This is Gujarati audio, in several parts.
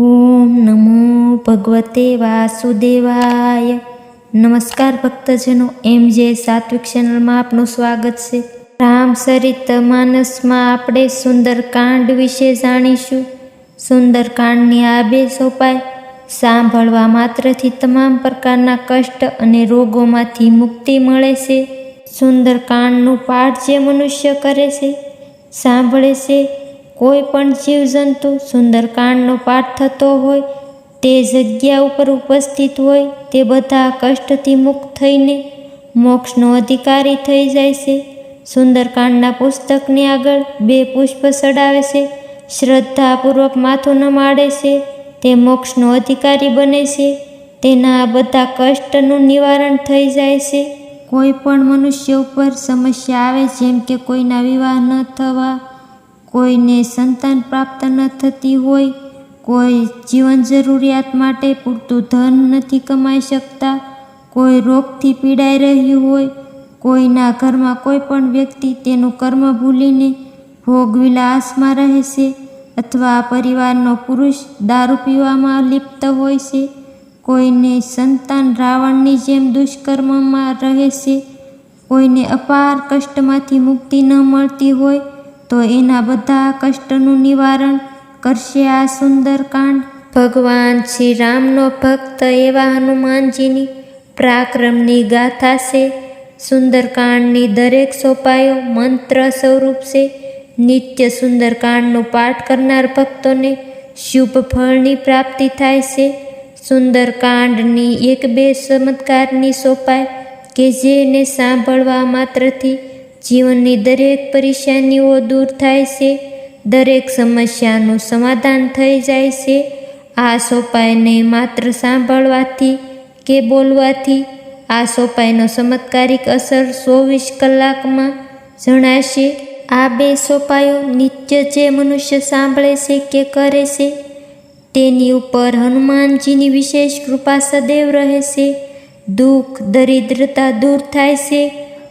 ઓમ નમો ભગવતે વાસુદેવાય. નમસ્કાર ભક્તજનો, એમ જે સાત્વિક ચેનલમાં આપનું સ્વાગત છે. રામચરિત માનસમાં આપણે સુંદરકાંડ વિશે જાણીશું. સુંદરકાંડની આ બે સોપાય, સાંભળવા માત્રથી તમામ પ્રકારના કષ્ટ અને રોગોમાંથી મુક્તિ મળે છે. સુંદરકાંડનું પાઠ જે મનુષ્ય કરે છે, સાંભળે છે કોઈ પણ જીવજંતુ સુંદરકાંડનો પાઠ થતો હોય, તે જગ્યા ઉપર ઉપસ્થિત હોય, તે બધા કષ્ટથી મુક્ત થઈને મોક્ષનો અધિકારી થઈ જાય છે. સુંદરકાંડના પુસ્તકની આગળ બે પુષ્પ ચડાવે છે, શ્રદ્ધાપૂર્વક માથું નમાડે છે, તે મોક્ષનો અધિકારી બને છે. તેના બધા કષ્ટનું નિવારણ થઈ જાય છે. કોઈ પણ મનુષ્ય ઉપર સમસ્યા આવે, જેમ કે કોઈના વિવાહ ન થવા કોઈને સંતાન પ્રાપ્ત ન થતી હોય, કોઈ જીવન જરૂરિયાત માટે પૂરતું ધન નથી કમાઈ શકતા, કોઈ રોગથી પીડાઈ રહ્યું હોય, કોઈના ઘરમાં કોઈ પણ વ્યક્તિ તેનું કર્મ ભૂલીને ભોગવિલાસમાં રહે છે અથવા પરિવારનો પુરુષ દારૂ પીવામાં લિપ્ત હોય છે, કોઈને સંતાન રાવણની જેમ દુષ્કર્મમાં રહે છે કોઈને અપાર કષ્ટમાંથી મુક્તિ ન મળતી હોય તો એના બધા કષ્ટનું નિવારણ કરશે આ સુંદર કાંડ. ભગવાન શ્રી રામનો ભક્ત એવા હનુમાનજીની પરાક્રમની ગાથા છે. સુંદરકાંડની દરેક સોપાયો મંત્ર સ્વરૂપ છે. નિત્ય સુંદરકાંડનો પાઠ કરનાર ભક્તોને શુભ ફળની પ્રાપ્તિ થાય છે. સુંદરકાંડની એક બે ચમત્કારની સોપાય કે જેને સાંભળવા માત્રથી જીવનની દરેક પરેશાનીઓ દૂર થાય છે, દરેક સમસ્યાનું સમાધાન થઈ જાય છે. આ સોપાઈને માત્ર સાંભળવાથી કે બોલવાથી? આ સોપાઈનો ચમત્કારિક અસર ચોવીસ કલાકમાં જણાશે. આ બે સોપાયો નિત્ય જે મનુષ્ય સાંભળે છે કે કરે છે, તેની ઉપર હનુમાનજીની વિશેષ કૃપા સદૈવ રહે છે. દુઃખ, દરિદ્રતા દૂર થાય છે.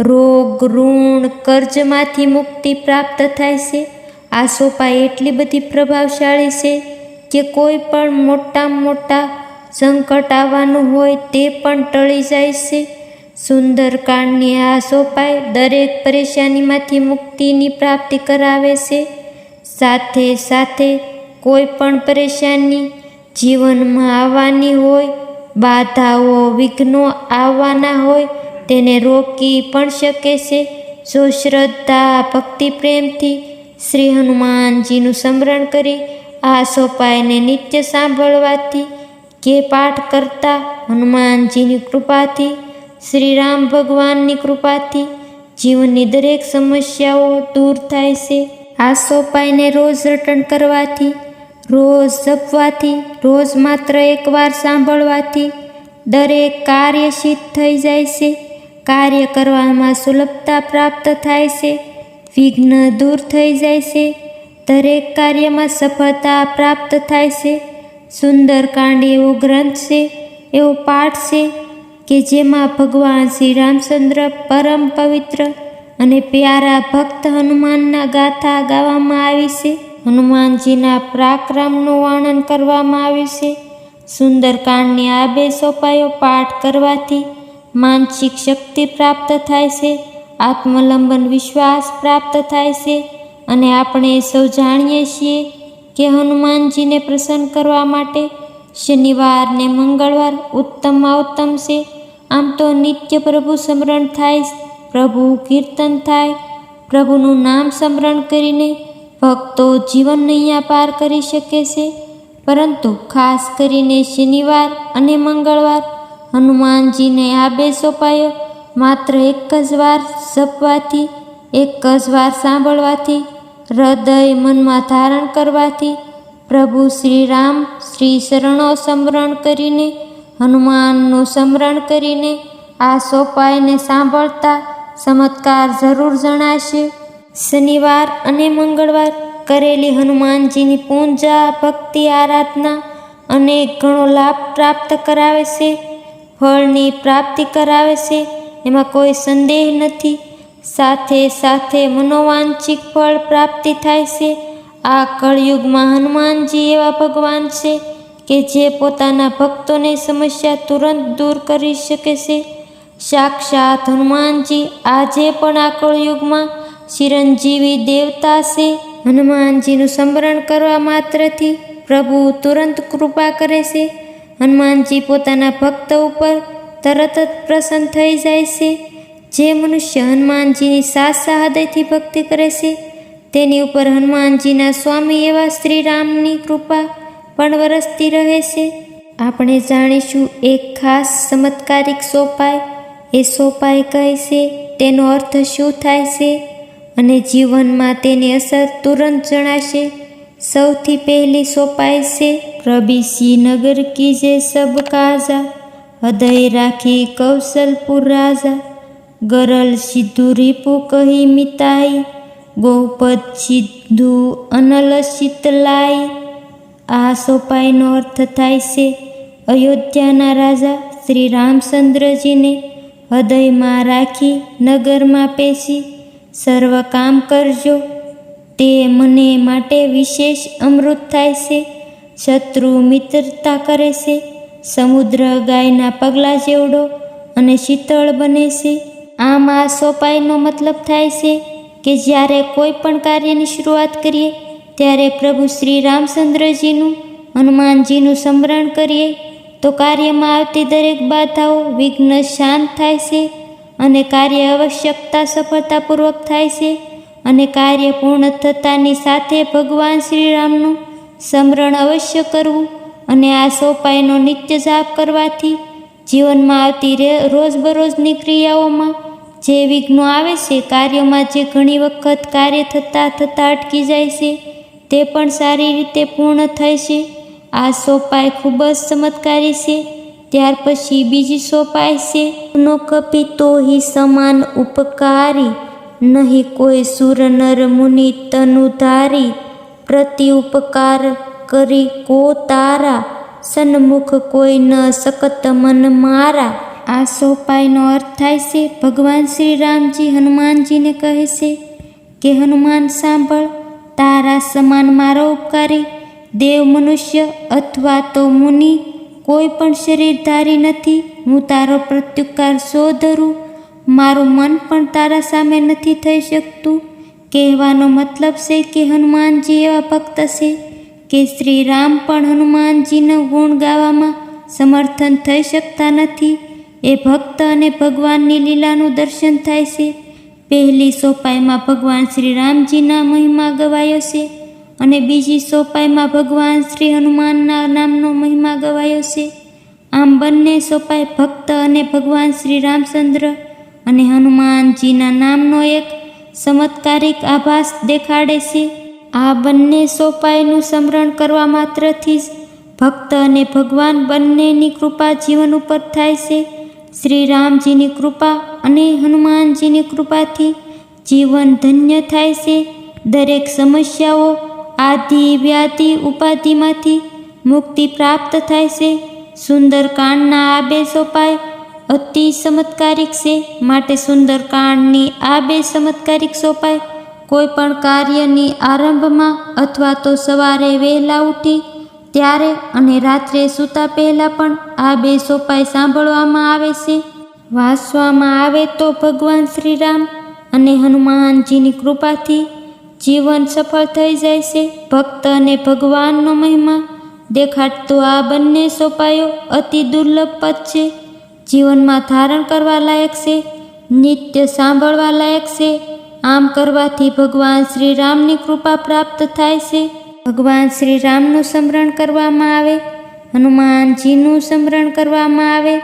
રોગ, ઋણ, કર્જમાંથી મુક્તિ પ્રાપ્ત થાય છે. આ સોપા એટલી બધી પ્રભાવશાળી છે કે કોઈ પણ મોટા મોટા સંકટ આવવાનું હોય તે પણ ટળી જાય છે. સુંદરકાંડની આ સોપાઈ દરેક પરેશાનીમાંથી મુક્તિની પ્રાપ્તિ કરાવે છે. સાથે સાથે કોઈ પણ પરેશાની જીવનમાં આવવાની હોય, બાધાઓ, વિઘ્નો આવવાના હોય તેને રોકી પણ શકે છે. જો શ્રદ્ધા, ભક્તિ, પ્રેમથી શ્રી હનુમાનજીનું સ્મરણ કરી આ સોપાઈને નિત્ય સાંભળવાથી કે પાઠ કરતા હનુમાનજીની કૃપાથી, શ્રી રામ ભગવાનની કૃપાથી જીવનની દરેક સમસ્યાઓ દૂર થાય છે. આ સોપાઈને રોજ રટણ કરવાથી, રોજ જપવાથી, રોજ માત્ર એકવાર સાંભળવાથી દરેક કાર્ય સિદ્ધ થઈ જાય છે. કાર્ય કરવામાં સુલભતા પ્રાપ્ત થાય છે, વિઘ્ન દૂર થઈ જાય છે, દરેક કાર્યમાં સફળતા પ્રાપ્ત થાય છે સુંદરકાંડ એવો ગ્રંથ છે, એવો પાઠ છે કે જેમાં ભગવાન શ્રી રામચંદ્ર પરમ પવિત્ર અને પ્યારા ભક્ત હનુમાનના ગાથા ગાવામાં આવી છે. હનુમાનજીના પરાક્રમનું વર્ણન કરવામાં આવ્યું છે. સુંદરકાંડની આ બે સોપાયો પાઠ કરવાથી માનસિક શક્તિ પ્રાપ્ત થાય છે, આત્મલંબન વિશ્વાસ પ્રાપ્ત થાય છે અને આપણે સૌ જાણીએ છીએ કે હનુમાનજીને પ્રસન્ન કરવા માટે શનિવાર ને મંગળવાર ઉત્તમમાં ઉત્તમ છે. આમ તો નિત્ય પ્રભુ સ્મરણ થાય, પ્રભુ કીર્તન થાય, પ્રભુનું નામ સ્મરણ કરીને ભક્તો જીવન નૈયા પાર કરી શકે છે. પરંતુ ખાસ કરીને શનિવાર અને મંગળવાર હનુમાનજીને આબે બે સોપાયો. માત્ર એક જ વાર જપવાથી, એક જ વાર સાંભળવાથી, હૃદય મનમાં ધારણ કરવાથી પ્રભુ શ્રી રામ શ્રી શરણો સમરણ કરીને, હનુમાનનું સમરણ કરીને આ સોપાઈને સાંભળતા ચમત્કાર જરૂર જણાશે. શનિવાર અને મંગળવાર કરેલી હનુમાનજીની પૂજા, ભક્તિ, આરાધના અનેક ઘણો લાભ પ્રાપ્ત કરાવે છે. ફળની પ્રાપ્તિ કરાવે છે. એમાં કોઈ સંદેહ નથી. સાથે સાથે મનોવાંચિક ફળ પ્રાપ્તિ થાય છે. આ કળયુગમાં હનુમાનજી એવા ભગવાન છે કે જે પોતાના ભક્તોની સમસ્યા તુરંત દૂર કરી શકે છે. સાક્ષાત હનુમાનજી આજે પણ આ કળયુગમાં ચિરંજીવી દેવતા છે. હનુમાનજીનું સ્મરણ કરવા માત્રથી પ્રભુ તુરંત કૃપા કરે છે. હનુમાનજી પોતાના ભક્ત ઉપર તરત જ પ્રસન્ન થઈ જાય છે. જે મનુષ્ય હનુમાનજીની સાસા હૃદયથી ભક્તિ કરે છે, તેની ઉપર હનુમાનજીના સ્વામી એવા શ્રી રામની કૃપા પણ વરસતી રહે છે. આપણે જાણીશું એક ખાસ ચમત્કારિક સોપાય એ સોપાય કહે છે, તેનો અર્થ શું થાય છે અને જીવનમાં તેની અસર તુરંત જણાશે. સૌથી પહેલી સોપાય છે પ્રભિસી નગર કીજે સબ કાજા. હૃદય રાખી કૌશલપુર રાજા. ગરલ સિદ્ધુ રીપુ કહી મિતાઈ. ગૌપદ સિદ્ધુ અનલ શીતલાઈ આ સોપાઈનો અર્થ થાય છે, અયોધ્યાના રાજા શ્રી રામચંદ્રજીને હૃદયમાં રાખી નગરમાં પેશી સર્વ કામ કરજો. તે મને માટે વિશેષ અમૃત થાય છે. શત્રુ મિત્રતા કરે છે, સમુદ્ર ગાયના પગલા જેવડો અને શીતળ બને છે. આમ આ સોપાઈનો મતલબ થાય છે કે જ્યારે કોઈ પણ કાર્યની શરૂઆત કરીએ, ત્યારે પ્રભુ શ્રી રામચંદ્રજીનું, હનુમાનજીનું સ્મરણ કરીએ, તો કાર્યમાં આવતી દરેક બાધાઓ વિઘ્ન શાંત થાય છે અને કાર્ય આવશ્યકતા સફળતાપૂર્વક થાય છે અને કાર્ય પૂર્ણ થતાની સાથે ભગવાન શ્રીરામનું સ્મરણ અવશ્ય કરવું અને આ સોપાઈનો નિત્ય જાપ કરવાથી જીવનમાં આવતી રે, રોજબરોજની ક્રિયાઓમાં જે વિઘ્નો આવે છે, કાર્યોમાં જે ઘણી વખત કાર્ય થતાં થતાં અટકી જાય છે, તે પણ સારી રીતે પૂર્ણ થાય છે. આ સોપાય ખૂબ જ ચમત્કારી છે. ત્યાર પછી બીજી સોપાય છે. નો કપિતો હિ સમાન ઉપકારી, નહીં કોઈ સુર નર મુનિ તનુધારી. પ્રતિ ઉપકાર કરી કો તારા સન્મુખ કોઈ ન સકત મન મારા. આ સોપાઈનો અર્થ થાય છે, ભગવાન શ્રી રામજી હનુમાનજીને કહે છે કે, હનુમાન સાંભળ, તારા સમાન મારો ઉપકારી. દેવ મનુષ્ય અથવા તો મુનિ કોઈ પણ શરીર ધારી નથી. હું તારો પ્રત્યુકાર શોધરું. મારું મન પણ તારા સામે નથી થઈ શકતું. કહેવાનો મતલબ છે કે હનુમાનજી એવા ભક્ત છે કે શ્રી રામ પણ હનુમાનજીના ગુણ ગાવામાં સમર્થન થઈ શકતા નથી. એ ભક્ત અને ભગવાનની લીલાનું દર્શન થાય છે. પહેલી સોપાઈમાં ભગવાન શ્રી રામજીના મહિમા ગવાયો છે અને બીજી સોપાઈમાં ભગવાન શ્રી હનુમાનના નામનો મહિમા ગવાયો છે. આમ બંને સોપાઈ ભક્ત અને ભગવાન શ્રી રામચંદ્ર અને હનુમાનજીના નામનો એક ચમત્કારિક આભાસ દેખાડે છે. આ બંને સોપાઈનું સ્મરણ કરવા માત્રથી જ ભક્ત અને ભગવાન બંનેની કૃપા જીવન ઉપર થાય છે. શ્રી રામજીની કૃપા અને હનુમાનજીની કૃપાથી જીવન ધન્ય થાય છે. દરેક સમસ્યાઓ, આદિ, વ્યાધિ, ઉપાધિમાંથી મુક્તિ પ્રાપ્ત થાય છે. સુંદરકાંડના આ બે સોપાય અતિ ચમત્કારિક છે. માટે સુંદરકાંડની આ બે ચમત્કારિક સોપાય કોઈ પણ કાર્યની આરંભમાં અથવા તો સવારે વહેલા ઉઠી, ત્યારે અને રાત્રે સૂતા પહેલાં પણ આ બે સોંપાય સાંભળવામાં આવે છે. વાંચવામાં આવે તો ભગવાન શ્રીરામ અને હનુમાનજીની કૃપાથી જીવન સફળ થઈ જાય છે. ભક્ત અને ભગવાનનો મહિમા દેખાડતો આ બંને સોપાયો અતિ દુર્લભ પદ છે. જીવનમાં ધારણ કરવા લાયક છે, નિત્ય સાંભળવા લાયક છે, આમ કરવાથી ભગવાન શ્રી રામની કૃપા પ્રાપ્ત થાય છે. ભગવાન શ્રી રામનું સ્મરણ કરવામાં આવે, હનુમાનજીનું સ્મરણ કરવામાં આવે,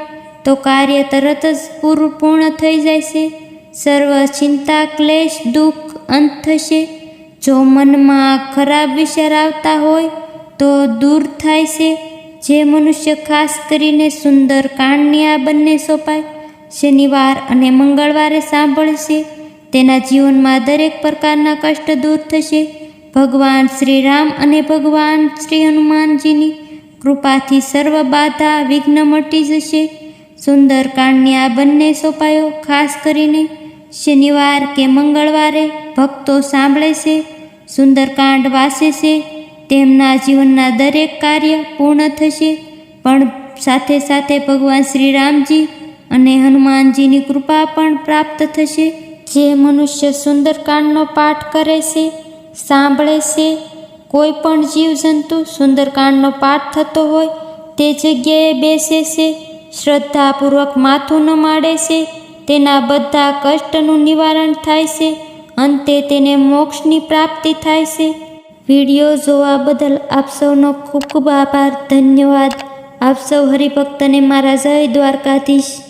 તો કાર્ય તરત જ પૂરું પૂર્ણ થઈ જાય છે. સર્વ ચિંતા, ક્લેશ, દુઃખ અંત થશે. જો મનમાં ખરાબ વિચાર આવતા હોય, તો દૂર થાય છે. જે મનુષ્ય ખાસ કરીને સુંદર કાંડની આ બંને સોપાય શનિવાર અને મંગળવારે સાંભળશે, તેના જીવનમાં દરેક પ્રકારના કષ્ટ દૂર થશે. ભગવાન શ્રી રામ અને ભગવાન શ્રી હનુમાનજીની કૃપાથી સર્વ બાધા વિઘ્ન મટી જશે. સુંદરકાંડની આ બંને સોપાયો ખાસ કરીને શનિવાર કે મંગળવારે ભક્તો સાંભળે છે સુંદરકાંડ વાસે છે તેમના જીવનના દરેક કાર્ય પૂર્ણ થશે. પણ સાથે સાથે ભગવાન શ્રી રામજી અને હનુમાનજીની કૃપા પણ પ્રાપ્ત થશે. જે મનુષ્ય સુંદરકાંડનો પાઠ કરે છે, સાંભળે છે, કોઈ પણ જીવજંતુ સુંદરકાંડનો પાઠ થતો હોય, તે જગ્યાએ બેસે છે, શ્રદ્ધાપૂર્વક માથું નમાડે છે, તેના બધા કષ્ટનું નિવારણ થાય છે, અંતે તેને મોક્ષની પ્રાપ્તિ થાય છે. વીડિયો જોવા બદલ આપ સૌનો ખૂબ ખૂબ આભાર. ધન્યવાદ. આપ સૌ હરિભક્તને મારા જય દ્વારકાધીશ.